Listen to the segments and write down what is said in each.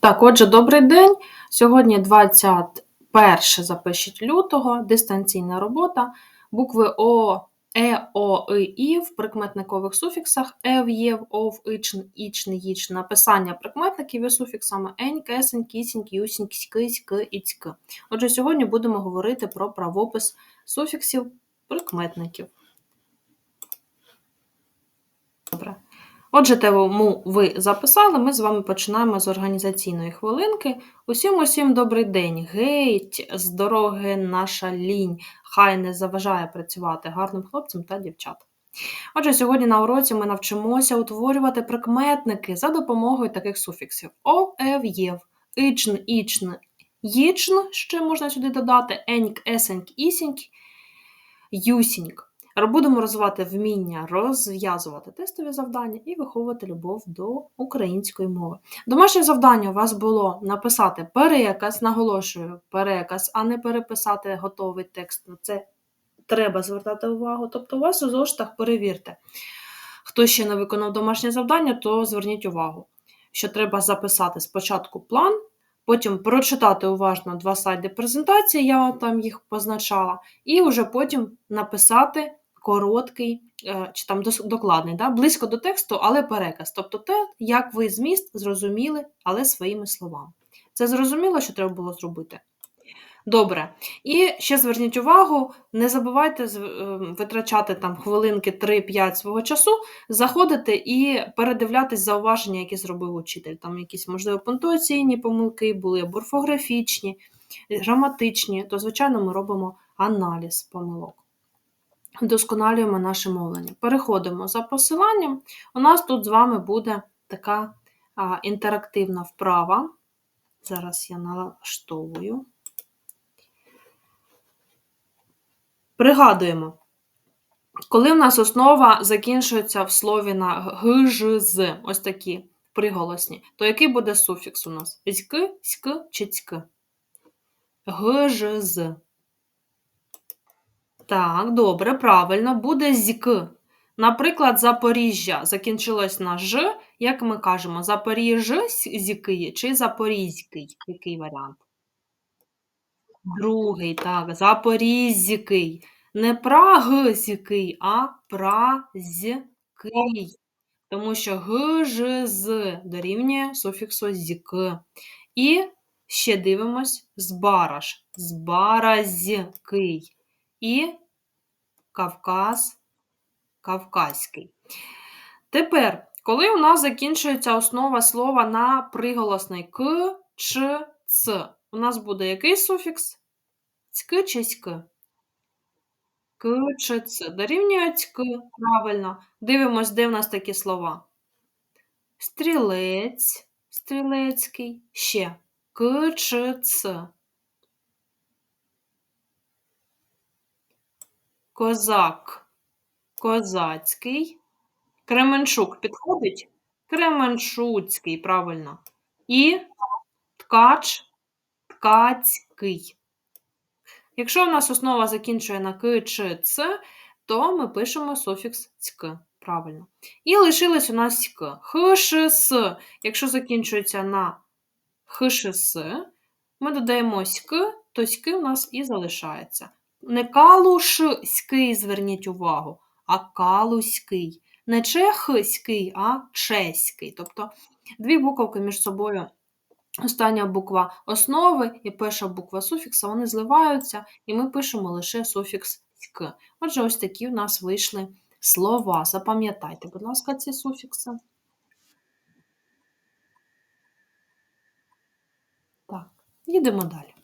Так, отже, добрий день. Сьогодні 21 запишіть лютого, дистанційна робота. Букви О, Е, О, І, І в прикметникових суфіксах Ев, Єв, Ов, Ічн, Ічн, Їчн. Написання прикметників із суфіксами Ень, Кесень, Кісінь, Кюсінь, Кськи, Ськ, Іцьк. Отже, сьогодні будемо говорити про правопис суфіксів прикметників. Добре. Отже, тому ви записали, ми з вами починаємо з організаційної хвилинки. Усім усім добрий день. Геть, з дороги наша лінь, хай не заважає працювати гарним хлопцям та дівчатам. Отже, сьогодні на уроці ми навчимося утворювати прикметники за допомогою таких суфіксів: о, ев, єв, ічн, ічн, їчн, ще можна сюди додати, еньк, есеньк, ісіньк, юсіньк. Будемо розвивати вміння розв'язувати тестові завдання і виховувати любов до української мови. Домашнє завдання у вас було написати переказ, наголошую, переказ, а не переписати готовий текст. На це треба звертати увагу. Тобто, у вас у зоштах перевірте. Хто ще не виконав домашнє завдання, то зверніть увагу, що треба записати спочатку план. Потім прочитати уважно два слайди презентації, я вам там їх позначала, і вже потім написати короткий е, чи там докладний, да? близько до тексту, але переказ. Тобто те, як ви зміст зрозуміли, але своїми словами. Це зрозуміло, що треба було зробити? Добре. І ще зверніть увагу, не забувайте е, витрачати там хвилинки 3-5 свого часу, заходити і передивлятись зауваження, які зробив учитель. Там якісь, можливо, пунктуаційні помилки були, або орфографічні, граматичні, то, звичайно, ми робимо аналіз помилок вдосконалюємо наше мовлення. Переходимо за посиланням. У нас тут з вами буде така а, інтерактивна вправа. Зараз я налаштовую. Пригадуємо, коли в нас основа закінчується в слові на г, ж, з, ось такі приголосні, то який буде суфікс у нас? Зьк, ськ чи цьк? Г, ж, з. Так, добре, правильно, буде зьк. Наприклад, Запоріжжя закінчилось на Ж, як ми кажемо, Запоріжський чи Запорізький? Який варіант? Другий, так, Запорізький. Не прагський, а празький. Тому що г, ж, з дорівнює суфіксу зьк. І ще дивимось збараш. Збаразький і Кавказ Кавказький. Тепер, коли у нас закінчується основа слова на приголосний к, ч, ц, у нас буде який суфікс? Цьк чи ськ? К чи ц. Дорівнює цьк, правильно. Дивимось, де в нас такі слова. Стрілець, стрілецький, ще к чи ц. Козак козацький. Кременчук підходить? Кременчуцький, правильно. І ткач ткацький. Якщо у нас основа закінчує на к чи ц, то ми пишемо суфікс цьк. Правильно. І лишилось у нас к. Х, ш, с. Якщо закінчується на х, ми додаємо ськ, то ськ у нас і залишається. Не калушський, зверніть увагу, а калуський. Не чехський, а чеський. Тобто дві буковки між собою. Остання буква основи і перша буква суфікса, вони зливаються, і ми пишемо лише суфікс «ськ». Отже, ось такі у нас вийшли слова. Запам'ятайте, будь ласка, ці суфікси. Так, їдемо далі.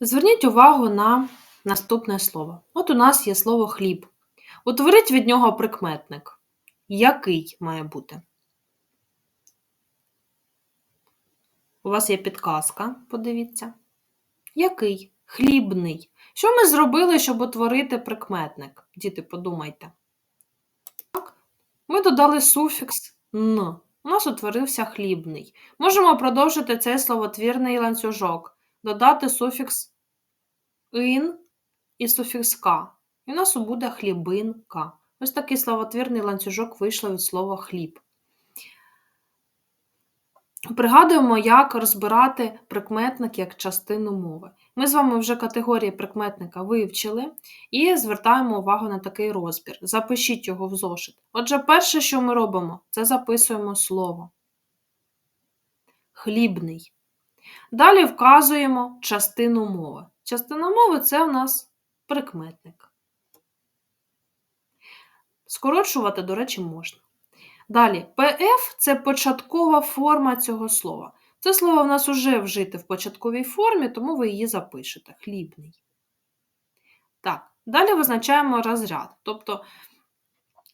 Зверніть увагу на наступне слово. От у нас є слово хліб. Утворіть від нього прикметник. Який має бути? У вас є підказка, подивіться. Який? Хлібний. Що ми зробили, щоб утворити прикметник? Діти, подумайте. Так. Ми додали суфікс н. У нас утворився хлібний. Можемо продовжити цей словотвірний ланцюжок додати суфікс ин і суфікс «ка». І у нас буде хлібинка. Ось такий словотвірний ланцюжок вийшло від слова хліб. Пригадуємо, як розбирати прикметник як частину мови. Ми з вами вже категорії прикметника вивчили і звертаємо увагу на такий розбір. Запишіть його в зошит. Отже, перше, що ми робимо, це записуємо слово. Хлібний. Далі вказуємо частину мови. Частина мови це у нас прикметник. Скорочувати, до речі, можна. Далі, ПФ це початкова форма цього слова. Це слово в нас вже вжите в початковій формі, тому ви її запишете. Хлібний. Так, далі визначаємо розряд. Тобто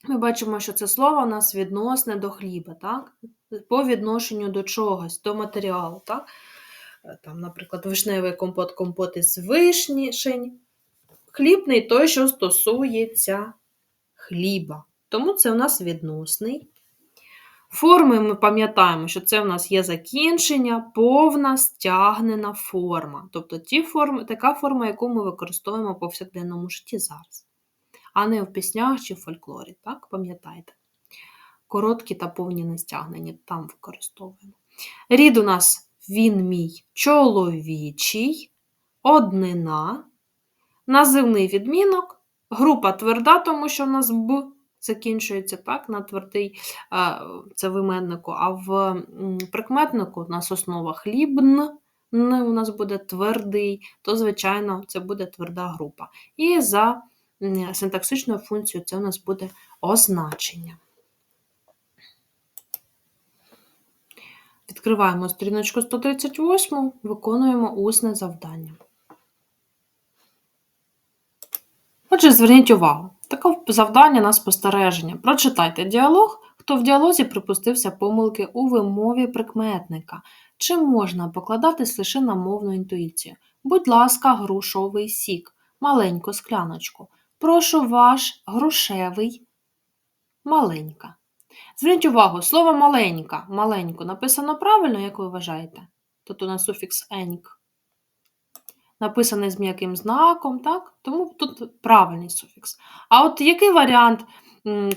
ми бачимо, що це слово у нас відносне до хліба, так? по відношенню до чогось, до матеріалу. Так? Там, Наприклад, вишневий компот, компот із вишнішень. Хлібний той, що стосується хліба. Тому це у нас відносний. Форми ми пам'ятаємо, що це у нас є закінчення, повна стягнена форма. Тобто ті форми, така форма, яку ми використовуємо в повсякденному житті зараз, а не в піснях чи в фольклорі. Так, пам'ятаєте? Короткі та повні нестягнені там використовуємо. Рід у нас він мій чоловічий, однина, називний відмінок, група тверда, тому що в нас Б закінчується так, на твердий це в іменнику, а в прикметнику у нас основа хлібн, у нас буде твердий, то, звичайно, це буде тверда група. І за синтаксичною функцією це у нас буде означення. Відкриваємо сторіночку 138, виконуємо усне завдання. Отже, зверніть увагу, таке завдання на спостереження. Прочитайте діалог, хто в діалозі припустився помилки у вимові прикметника. Чи можна покладатись лише на мовну інтуїцію? Будь ласка, грушовий сік, маленьку скляночку. Прошу ваш грушевий маленька. Зверніть увагу, слово маленька, маленько написано правильно, як ви вважаєте? Тут у нас суфікс еньк. Написаний з м'яким знаком, так? тому тут правильний суфікс. А от який варіант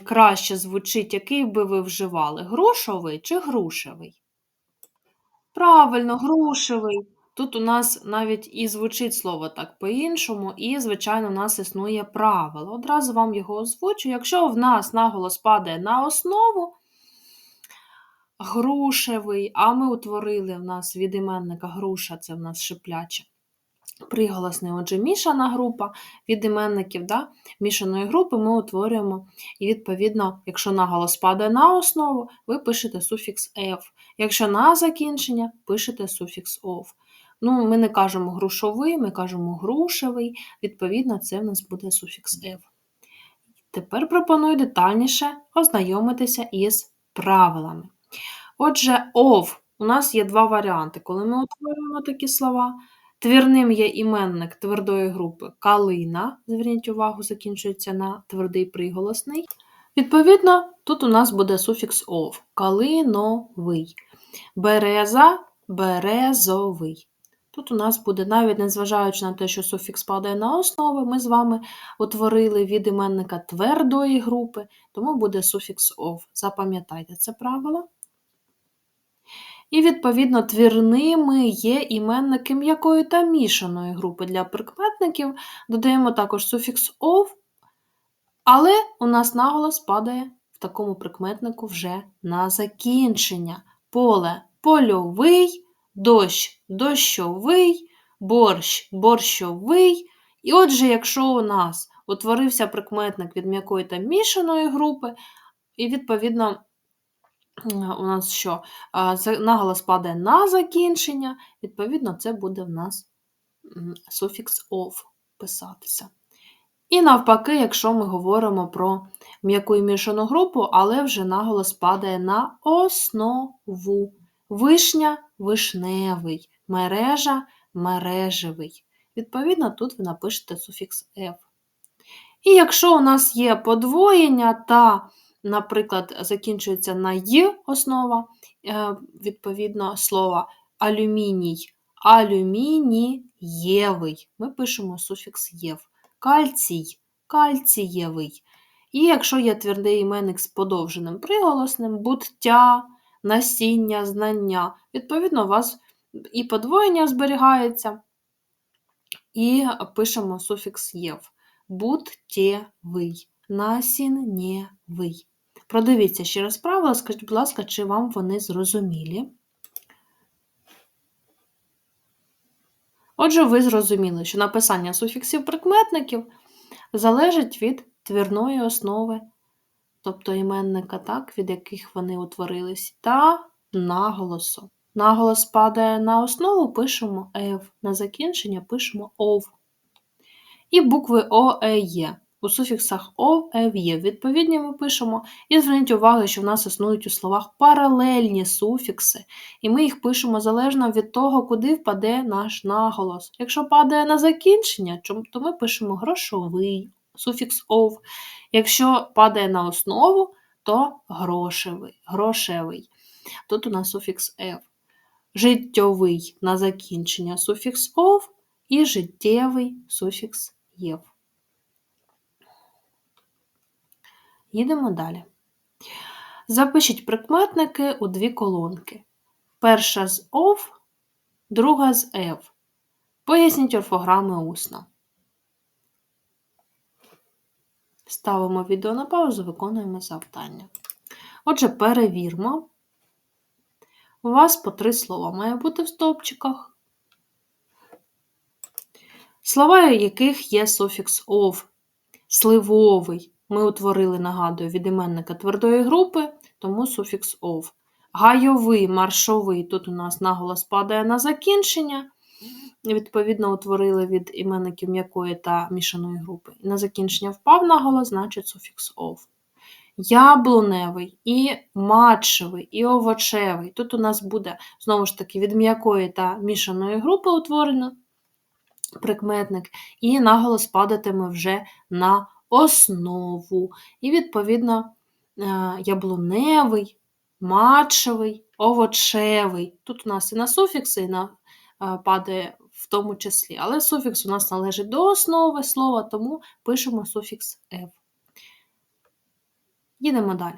краще звучить, який би ви вживали? Грушовий чи грушевий? Правильно, грушевий. Тут у нас навіть і звучить слово так по-іншому, і, звичайно, у нас існує правило. Одразу вам його озвучу. Якщо в нас наголос падає на основу, грушевий, а ми утворили в нас від іменника груша, це в нас шипляче. Приголосний, отже, мішана група від іменників да, мішаної групи ми утворюємо, і, відповідно, якщо наголос падає на основу, ви пишете суфікс F. Якщо на закінчення, пишете суфікс OF. Ну, Ми не кажемо грушовий, ми кажемо грушевий, відповідно, це в нас буде суфікс F. Тепер пропоную детальніше ознайомитися із правилами. Отже, ов у нас є два варіанти, коли ми утворюємо такі слова. Твірним є іменник твердої групи калина, зверніть увагу, закінчується на твердий приголосний. Відповідно, тут у нас буде суфікс ов калиновий. Береза березовий. Тут у нас буде, навіть незважаючи на те, що суфікс падає на основи, ми з вами утворили від іменника твердої групи, тому буде суфікс ов. Запам'ятайте це правило. І, відповідно, твірними є іменники м'якої та мішаної групи для прикметників. Додаємо також суфікс ов, але у нас наголос падає в такому прикметнику вже на закінчення. Поле польовий, дощ дощовий, борщ борщовий. І отже, якщо у нас утворився прикметник від м'якої та мішаної групи, і, відповідно, у нас що? Наголос падає на закінчення, відповідно, це буде в нас суфікс of писатися. І навпаки, якщо ми говоримо про м'яку і мішану групу, але вже наголос падає на основу. Вишня вишневий, мережа мережевий. Відповідно, тут ви напишете суфікс F. І якщо у нас є подвоєння та наприклад, закінчується на «й» основа, е, відповідно, слова алюміній, алюмінієвий. Ми пишемо суфікс єв. Кальцій кальцієвий. І якщо є твердий іменник з подовженим приголосним, буття, насіння, знання, відповідно, у вас і подвоєння зберігається, і пишемо суфікс єв. Буттєвий, насіннєвий. Продивіться ще раз правила, скажіть, будь ласка, чи вам вони зрозумілі? Отже, ви зрозуміли, що написання суфіксів прикметників залежить від твірної основи, тобто іменника, так, від яких вони утворились, та наголосу. Наголос падає на основу, пишемо ев, на закінчення пишемо ов. І букви О, Е, Є. У суфіксах О, Е, Є. Відповідні ми пишемо. І зверніть увагу, що в нас існують у словах паралельні суфікси, і ми їх пишемо залежно від того, куди впаде наш наголос. Якщо падає на закінчення, то ми пишемо грошовий, суфікс ов. Якщо падає на основу, то грошевий. грошевий. Тут у нас суфікс «ев». Життєвий на закінчення суфікс ов і життєвий суфікс єв. Їдемо далі. Запишіть прикметники у дві колонки. Перша з ов, друга з ев. Поясніть орфограми усно. Ставимо відео на паузу, виконуємо завдання. Отже, перевірмо. У вас по три слова має бути в стовпчиках. Слова, у яких є суфікс ов, сливовий. Ми утворили, нагадую, від іменника твердої групи, тому суфікс ов. Гайовий, маршовий. Тут у нас наголос падає на закінчення відповідно, утворили від іменників м'якої та мішаної групи. І на закінчення впав наголос, значить суфікс ов. Яблуневий і матчевий, і овочевий. Тут у нас буде, знову ж таки, від м'якої та мішаної групи утворено прикметник, і наголос падатиме вже на основу. І, відповідно, е, яблуневий, матчевий, овочевий. Тут у нас і на суфікси, і на е, падає в тому числі. Але суфікс у нас належить до основи слова, тому пишемо суфікс «ев». Їдемо далі.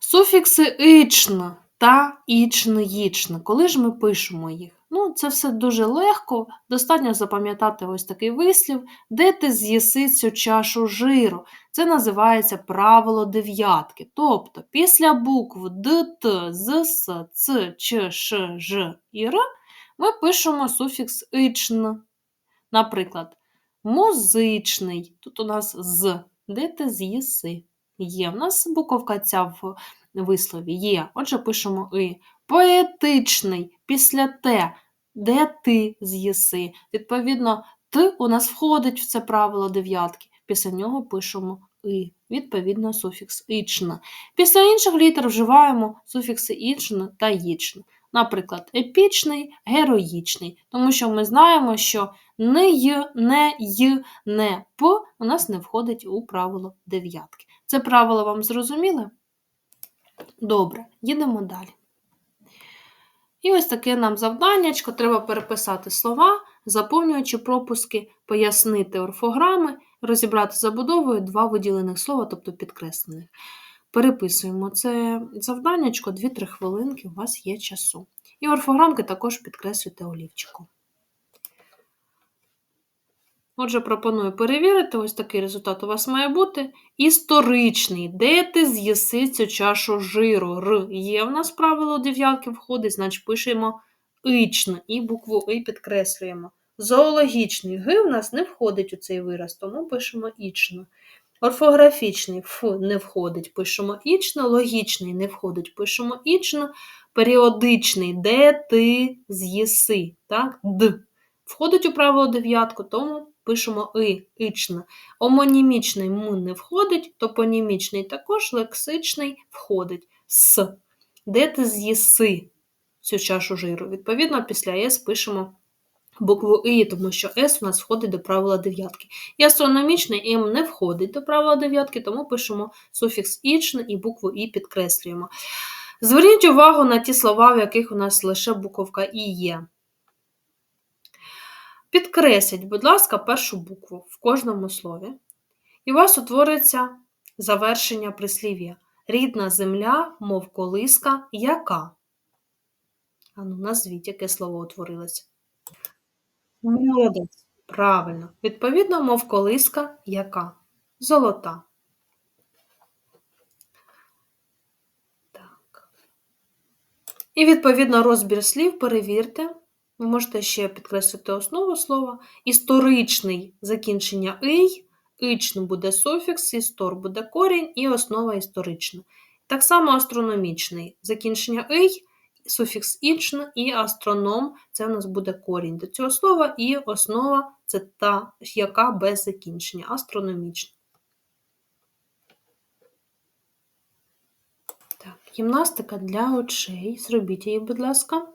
Суфікси ічн та ічн-їчн. Коли ж ми пишемо їх? Ну, Це все дуже легко, достатньо запам'ятати ось такий вислів, де ти з'їси цю чашу жиру. Це називається правило дев'ятки. Тобто після букв Д, Т, З, С, Ц, Ч, Ш, Ж і Р ми пишемо суфікс ичн. Наприклад, музичний. Тут у нас з, де ти з'їси. Є. У нас буковка ця в вислові є. Отже, пишемо и. Поетичний після те, де ти з'їси. Відповідно, Т у нас входить в це правило дев'ятки. Після нього пишемо и. Відповідно, суфікс ічн. Після інших літер вживаємо суфікси ічн та їчн наприклад, епічний, героїчний, тому що ми знаємо, що не й, не й, не п у нас не входить у правило дев'ятки. Це правило вам зрозуміле? Добре, їдемо далі. І ось таке нам завданнячко. Треба переписати слова, заповнюючи пропуски, пояснити орфограми, розібрати забудовою два виділених слова, тобто підкреслених. Переписуємо це завданнячко 2-3 хвилинки, у вас є часу. І орфограмки також підкреслюйте олівчиком. Отже, пропоную перевірити, ось такий результат у вас має бути. Історичний. Де ти з'їси цю чашу жиру? Р є в нас правило дев'ятки входить, значить пишемо ічно і букву И підкреслюємо. Зоологічний Г в нас не входить у цей вираз, тому пишемо ічно. Орфографічний Ф не входить, пишемо ічно, логічний не входить, пишемо ічно, періодичний де ти з'їси. так, Д. Входить у правило дев'ятку, тому пишемо и, ічно. Омонімічний М не входить, топонімічний також лексичний входить. С. Де ти з'їси цю чашу жиру? Відповідно, після С пишемо букву І, тому що С у нас входить до правила дев'ятки. І астрономічний М не входить до правила дев'ятки, тому пишемо суфікс ічн і букву І підкреслюємо. Зверніть увагу на ті слова, в яких у нас лише буковка І є. Підкресліть, будь ласка, першу букву в кожному слові. І у вас утвориться завершення прислів'я. Рідна земля, мов колиска, яка? Ану, назвіть, яке слово утворилося. Молодець. Правильно. Відповідно, мов колиска, яка? Золота. Так. І, відповідно, розбір слів перевірте. Ви можете ще підкреслити основу слова. Історичний закінчення «ий», «ичн» буде суфікс, істор буде корінь і основа історична. Так само астрономічний закінчення «ий», суфікс «ічн» і астроном це у нас буде корінь до цього слова, і основа це та, яка без закінчення, астрономічна. Так, гімнастика для очей. Зробіть її, будь ласка.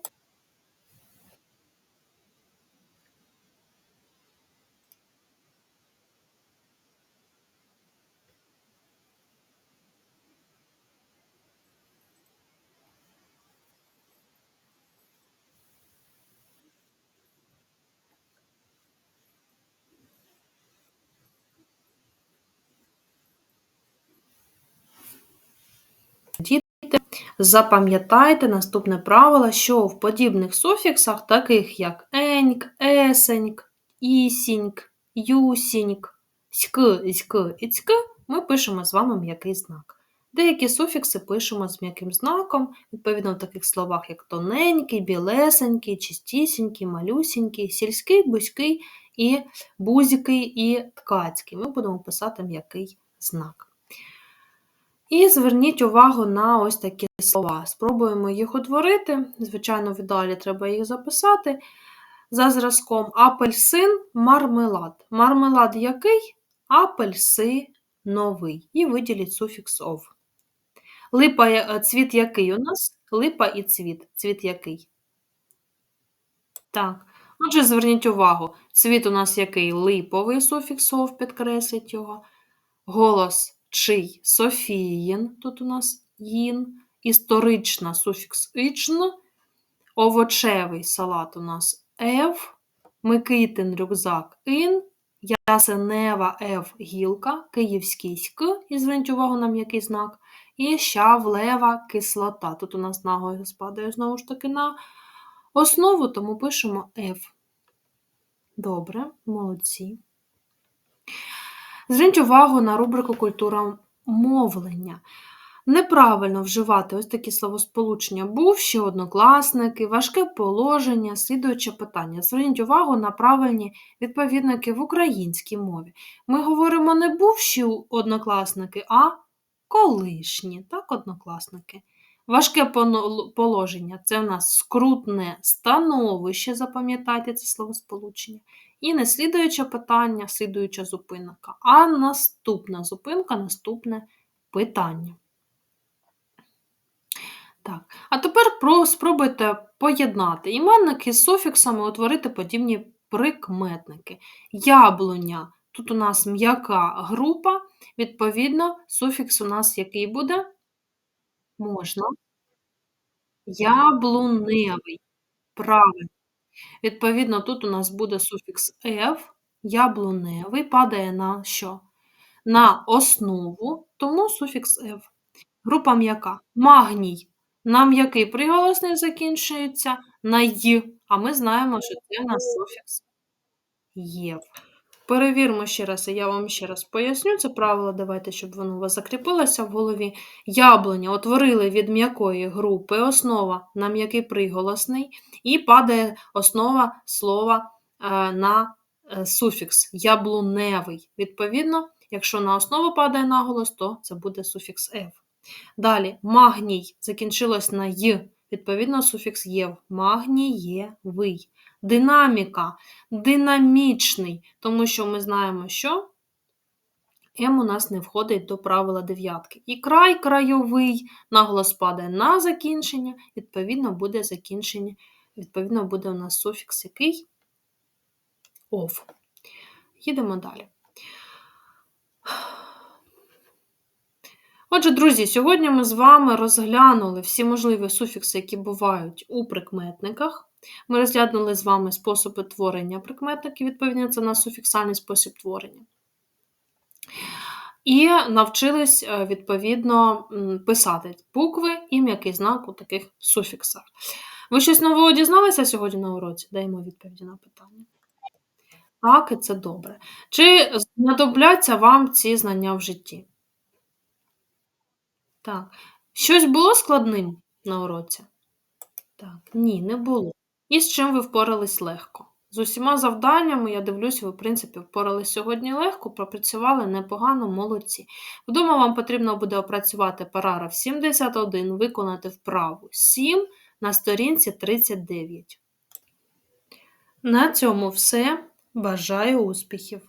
Запам'ятайте наступне правило, що в подібних суфіксах, таких як еньк, есеньк, ісіньк, юсіньк, ськ, зьк і цьк, ми пишемо з вами м'який знак. Деякі суфікси пишемо з м'яким знаком, відповідно в таких словах, як тоненький, білесенький, чистісінький, малюсінький, сільський, бузький і бузький і ткацький. Ми будемо писати м'який знак. І зверніть увагу на ось такі слова. Спробуємо їх утворити. Звичайно, в ідеалі треба їх записати. За зразком апельсин, мармелад. Мармелад який? Апельсиновий. І виділіть суфікс ов. Липа е, цвіт який у нас? Липа і цвіт. Цвіт який? Так. Отже, зверніть увагу, цвіт у нас який липовий суфікс ов, підкресліть його. Голос чий? Софіїн, тут у нас їн, історична суфікс ічн, овочевий салат у нас ев, Микитин рюкзак ін, ясенева ев гілка, київський ськ, і зверніть увагу на м'який знак, і щавлева кислота. Тут у нас наголос спадає знову ж таки на основу, тому пишемо F. Добре, молодці. Зверніть увагу на рубрику Культура мовлення. Неправильно вживати ось такі словосполучення бувші, однокласники, важке положення, слідуюче питання. Зверніть увагу на правильні відповідники в українській мові. Ми говоримо не бувші однокласники, а колишні так, однокласники. Важке положення це в нас скрутне становище, запам'ятайте це словосполучення. І не слідуюче питання, слідуюча зупинка, а наступна зупинка, наступне питання. Так, А тепер спробуйте поєднати іменники з суфіксами утворити подібні прикметники. Яблуня. Тут у нас м'яка група, відповідно, суфікс у нас який буде? Можна. Яблуневий. Правильно. Відповідно, тут у нас буде суфікс F, яблуневий, падає на що? На основу, тому суфікс F. Група м'яка. Магній. На м'який приголосний закінчується на Й, а ми знаємо, що це у нас суфікс Єв. Перевіримо ще раз, і я вам ще раз поясню це правило, давайте, щоб воно у вас закріпилося в голові. Яблуня утворили від м'якої групи основа на м'який приголосний, і падає основа слова е, на е, суфікс яблуневий. Відповідно, якщо на основу падає наголос, то це буде суфікс «ев». Далі магній закінчилось на й, відповідно, суфікс єв. Магнієвий динаміка, динамічний, тому що ми знаємо, що М у нас не входить до правила дев'ятки. І край крайовий, наголос падає на закінчення, відповідно, буде закінчення, відповідно, буде у нас суфікс який ов. Їдемо далі. Отже, друзі, сьогодні ми з вами розглянули всі можливі суфікси, які бувають у прикметниках. Ми розглянули з вами способи творення прикметників, відповідно, це на суфіксальний спосіб творення. І навчились, е, відповідно, писати букви і м'який знак у таких суфіксах. Ви щось нового дізналися сьогодні на уроці? Даємо відповіді на питання. Так, і це добре. Чи знадобляться вам ці знання в житті? Так. Щось було складним на уроці? Так, ні, не було. І з чим ви впорались легко? З усіма завданнями, я дивлюсь, ви, в принципі, впорались сьогодні легко, пропрацювали непогано, молодці. Вдома вам потрібно буде опрацювати параграф 71, виконати вправу 7 на сторінці 39. На цьому все. Бажаю успіхів!